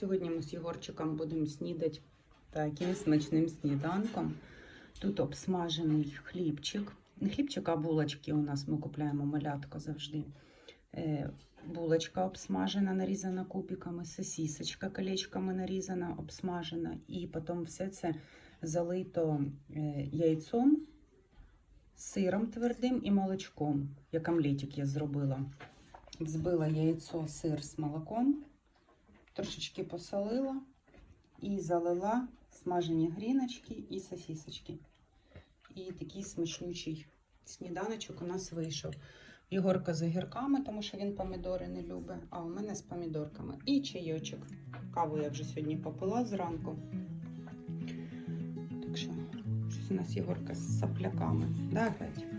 Сьогодні ми з Єгорчиком будемо снідати таким смачним сніданком. Тут обсмажений хлібчик. Не хлібчик, а булочки у нас ми купуємо малятко завжди. Е, булочка обсмажена, нарізана кубиками, сосісочка колечками нарізана, обсмажена. І потім все це залито е, яйцом, сиром твердим і молочком, як омлетик я зробила. Взбила яйцо, сир з молоком, трошечки посолила і залила смажені гріночки і сосісочки. І такий смачнючий сніданочок у нас вийшов. Єгорка з огірками, тому що він помідори не любить, а у мене з помідорками. І чайочок. Каву я вже сьогодні попила зранку. Так що, щось у нас Єгорка з сопляками. Да, опять?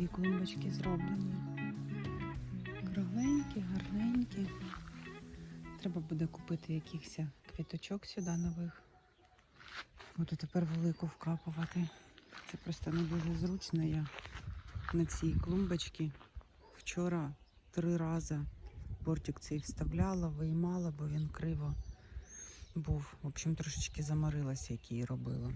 Дві клумбочки зроблені. Кругленькі, гарненькі. Треба буде купити якихось квіточок сюди нових. Буду тепер велику вкапувати. Це просто не дуже зручно. Я на цій клумбочці вчора три рази бортик цей вставляла, виймала, бо він криво був. В общем, трошечки заморилася, як її робила.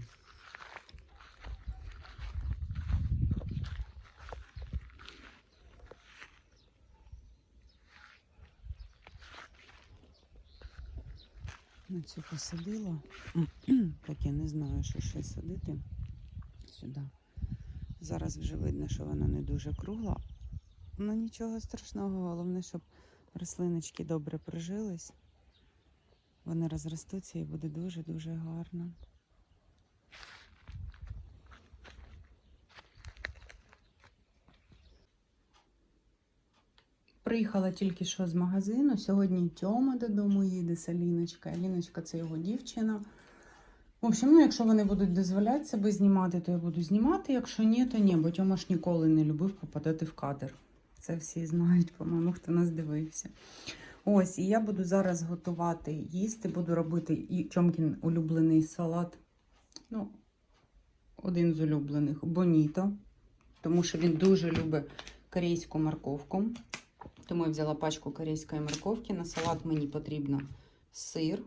На цю посадила. Так я не знаю, що ще садити сюди. Зараз вже видно, що вона не дуже кругла. Ну нічого страшного, головне, щоб рослиночки добре прижились. Вони розростуться і буде дуже-дуже гарно. Приїхала тільки що з магазину. Сьогодні Тьома додому їде з Аліночка. Аліночка це його дівчина. В общем, ну, якщо вони будуть дозволяти себе знімати, то я буду знімати. Якщо ні, то ні, бо Тьома ж ніколи не любив попадати в кадр. Це всі знають, по-моєму, хто нас дивився. Ось, і я буду зараз готувати їсти, буду робити і Тьомкін улюблений салат. Ну, один з улюблених боніто, тому що він дуже любить корейську морковку. Тому я взяла пачку корейської морковки. На салат мені потрібно сир,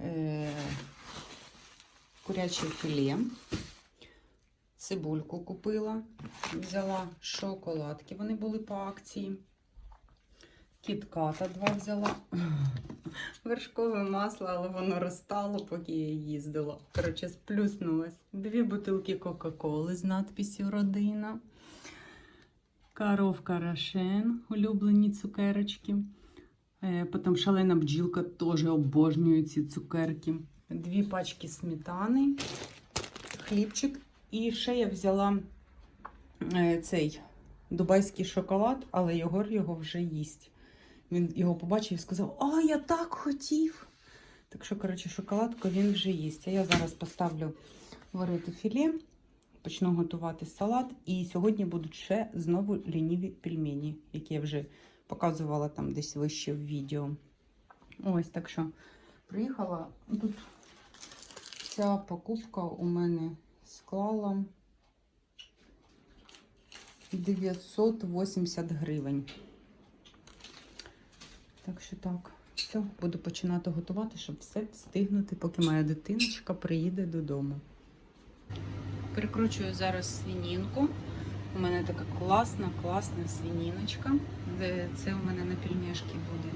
е- куряче філе, цибульку купила, взяла шоколадки, вони були по акції. Кітката два взяла. вершкове масло, але воно розтало, поки я їздила. Коротше, сплюснулась. Дві бутилки Кока-Коли з надписю Родина. Коровка Рошен, улюблені цукерочки. Е, Потім шалена бджілка теж обожнює ці цукерки. Дві пачки сметани, хлібчик. І ще я взяла е, цей дубайський шоколад, але Єгор його вже їсть. Він його побачив і сказав: А, я так хотів. Так що, коротше, шоколадку він вже їсть. А я зараз поставлю варити філе, почну готувати салат. І сьогодні будуть ще знову лініві пельмені, які я вже показувала там десь вище в відео. Ось так що приїхала. Тут ця покупка у мене склала 980 гривень. Так що так, все, буду починати готувати, щоб все встигнути, поки моя дитиночка приїде додому. Перекручую зараз свінінку. У мене така класна, класна свініночка. Це у мене на пельмешки буде.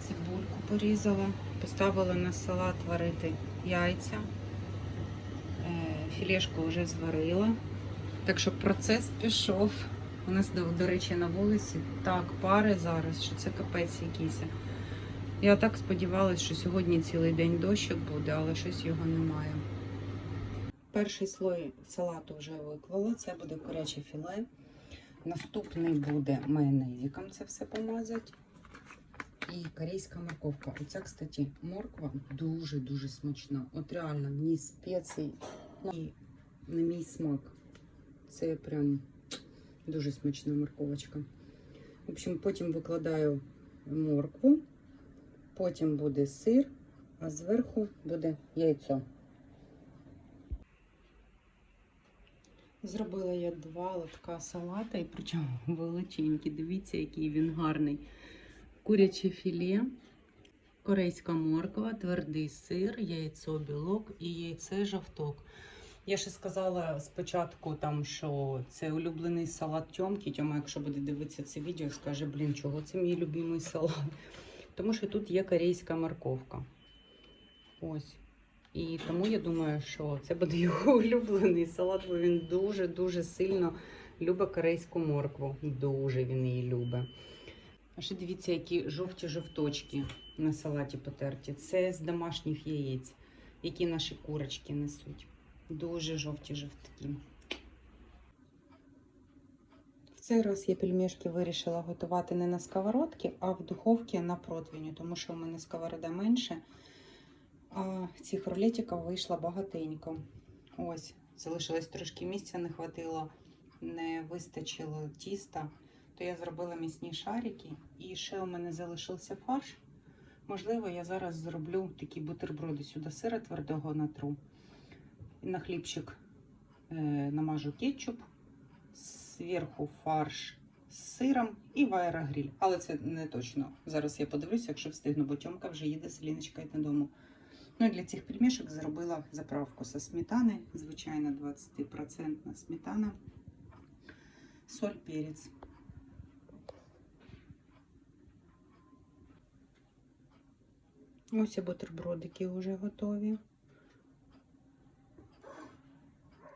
Цибульку порізала, поставила на салат варити яйця. Е, Філешку вже зварила. Так що процес пішов. У нас, до, речі, на вулиці так пари зараз, що це капець якийсь. Я так сподівалася, що сьогодні цілий день дощик буде, але щось його немає. Перший слой салату вже виклала. Це буде куряче філе. Наступний буде майонезиком це все помазати. І корейська морковка. Оця, кстати, морква дуже-дуже смачна. От реально, в ній спецій і на мій смак. Це прям дуже смачна морковочка. В общем, потім викладаю моркву, потім буде сир, а зверху буде яйцо. Зробила я два лотка салата, і причому величенькі. Дивіться, який він гарний. Куряче філе, корейська морква, твердий сир, яйцо білок і яйце жовток. Я ще сказала спочатку, там, що це улюблений салат Тьомки. Тьома, якщо буде дивитися це відео, скаже, блін, чого це мій любимий салат. Тому що тут є корейська морковка. Ось. І тому я думаю, що це буде його улюблений салат, бо він дуже-дуже сильно любить корейську моркву. Дуже він її любить. А ще дивіться, які жовті жовточки на салаті потерті. Це з домашніх яєць, які наші курочки несуть. Дуже жовті жовтки. В цей раз я пельмешки вирішила готувати не на сковородці, а в духовці на противні, тому що в мене сковорода менше. А цих рулетиків вийшло багатенько. Ось, залишилось трошки місця, не хватило, не вистачило тіста. То я зробила м'ясні шарики. І ще у мене залишився фарш. Можливо, я зараз зроблю такі бутерброди сюди сира твердого натру. На хлібчик е, намажу кетчуп, зверху фарш з сиром і в. Але це не точно. Зараз я подивлюся, якщо встигну, бо Тьомка вже їде з Ліночкою додому. Ну і для цих пельмешок зробила заправку зі сметани, звичайно, 20% сметана, соль, перець. Ось і бутербродики вже готові.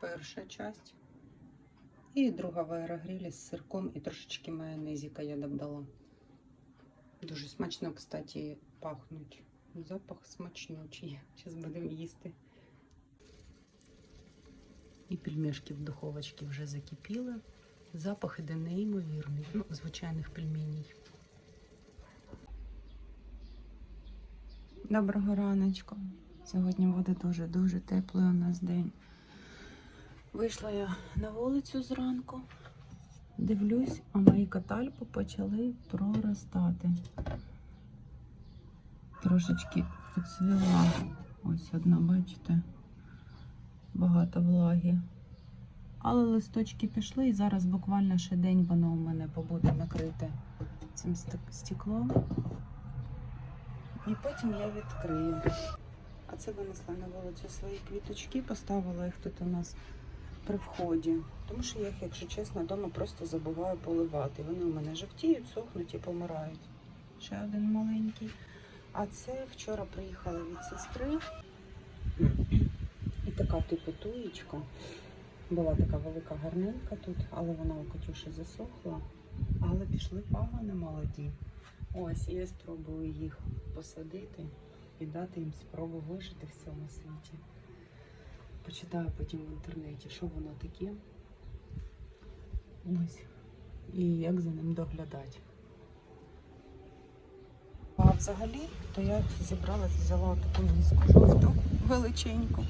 Перша часть. І друга в аерогрілі з сирком і трошечки майонезика я додала. Дуже смачно, кстати, пахнуть. Запах смачнючий. Зараз будемо їсти. І пельмешки в духовочці вже закипіли. Запах іде неймовірний. Ну, звичайних пельменей. Доброго раночку. Сьогодні буде дуже-дуже теплий у нас день. Вийшла я на вулицю зранку, дивлюсь, а мої катальпи почали проростати. Трошечки поцвіла. Ось одна, бачите, багато влаги. Але листочки пішли і зараз буквально ще день воно у мене побуде накрите цим стеклом. І потім я відкрию. А це винесла на вулицю свої квіточки, поставила їх тут у нас при вході. Тому що я їх, якщо чесно, вдома просто забуваю поливати. Вони у мене жовтіють, сохнуть і помирають. Ще один маленький. А це вчора приїхала від сестри. І така типу туєчка. Була така велика гарненька тут, але вона у Катюші засохла. Але пішли пагони молоді. Ось, я спробую їх посадити і дати їм спробу вижити в цьому світі. Почитаю потім в інтернеті, що воно таке. Ось. І як за ним доглядати. Взагалі, то я зібрала, взяла таку миску жовту, величеньку.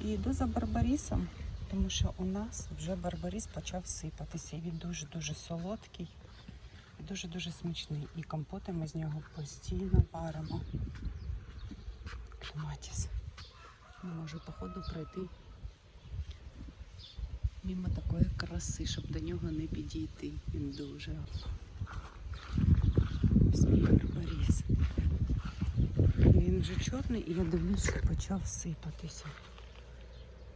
І йду за барбарісом, тому що у нас вже барбаріс почав сипатися. І він дуже-дуже солодкий і дуже-дуже смачний. І компоти ми з нього постійно варимо. Клематіс. Не можу, походу, пройти мимо такої краси, щоб до нього не підійти. Він дуже Ось мій барбаріс. Вже чорний і я дивлюсь, що почав сипатися.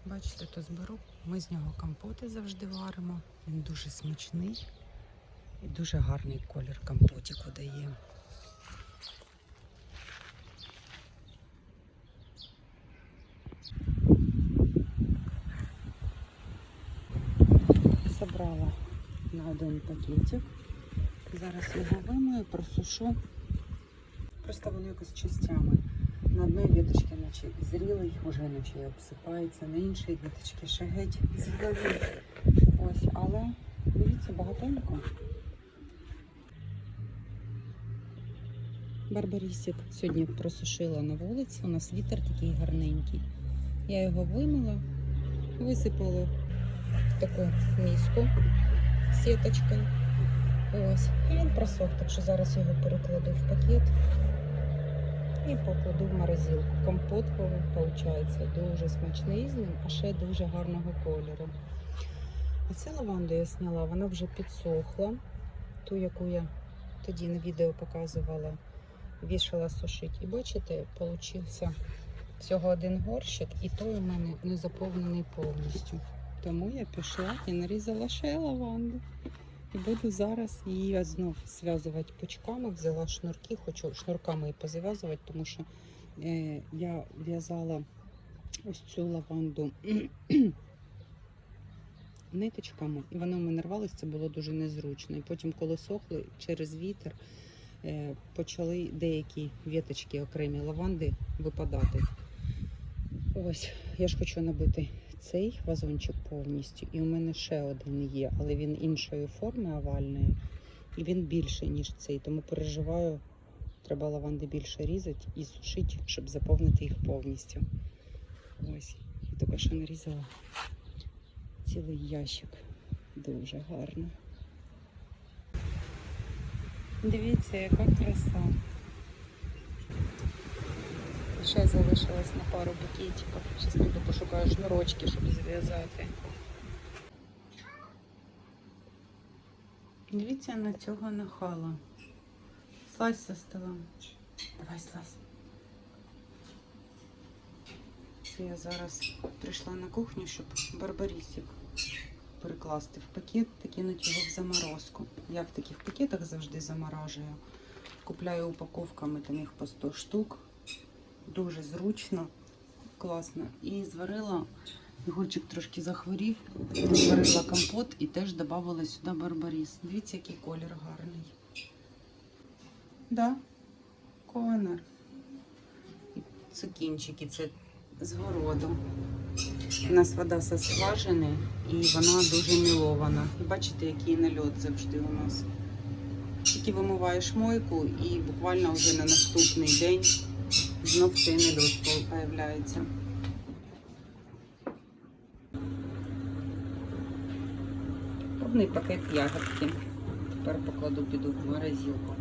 Бачите, то зберу. Ми з нього компоти завжди варимо. Він дуже смачний і дуже гарний колір компотику дає. Забрала на один пакетик. Зараз його вимою, просушу. Просто воно якось частями. На одній віточці наче зрілий, вже наче обсипається, на іншій віточці ще геть зелений. Ось, але дивіться, багатенько. Барбарісик сьогодні просушила на вулиці. У нас вітер такий гарненький. Я його вимила, висипала в таку миску сіточкою. Ось, і він просох, так що зараз його перекладу в пакет і покладу в морозилку. Компот виходить дуже смачний з ним, а ще дуже гарного кольору. А цю лаванду я зняла, вона вже підсохла. Ту, яку я тоді на відео показувала, вішала сушити. І бачите, получився всього один горщик, і той у мене не заповнений повністю. Тому я пішла і нарізала ще лаванду. І буду зараз її знов зв'язувати пучками. Взяла шнурки, хочу шнурками її позав'язувати, тому що е, я в'язала ось цю лаванду ниточками, і вона в мене рвалася, це було дуже незручно. І потім, коли сохли через вітер, е, почали деякі віточки окремі лаванди випадати. Ось, я ж хочу набити цей вазончик повністю. І у мене ще один є, але він іншої форми овальної. І він більший, ніж цей. Тому переживаю, треба лаванди більше різати і сушити, щоб заповнити їх повністю. Ось. І тільки що нарізала цілий ящик. Дуже гарно. Дивіться, яка краса. Ще залишилось на пару букетиків. Зараз піду пошукаю шнурочки, щоб зв'язати. Дивіться на цього нахала. Слазь за стола. Давай слазь. Я зараз прийшла на кухню, щоб барбарісик перекласти в пакет та кинути його в заморозку. Я в таких пакетах завжди заморажую. Купляю упаковками там їх по 100 штук. Дуже зручно, класно. І зварила, Ігорчик трошки захворів, зварила компот і теж додавала сюди барбаріс. Дивіться, який колір гарний. Да, конер. І цукінчики, це з городу. У нас вода зі скважини і вона дуже мілована. І бачите, який нальот завжди у нас. Тільки вимиваєш мойку і буквально вже на наступний день знов цей нальот появляється. Повний пакет ягодки. Тепер покладу піду в морозилку.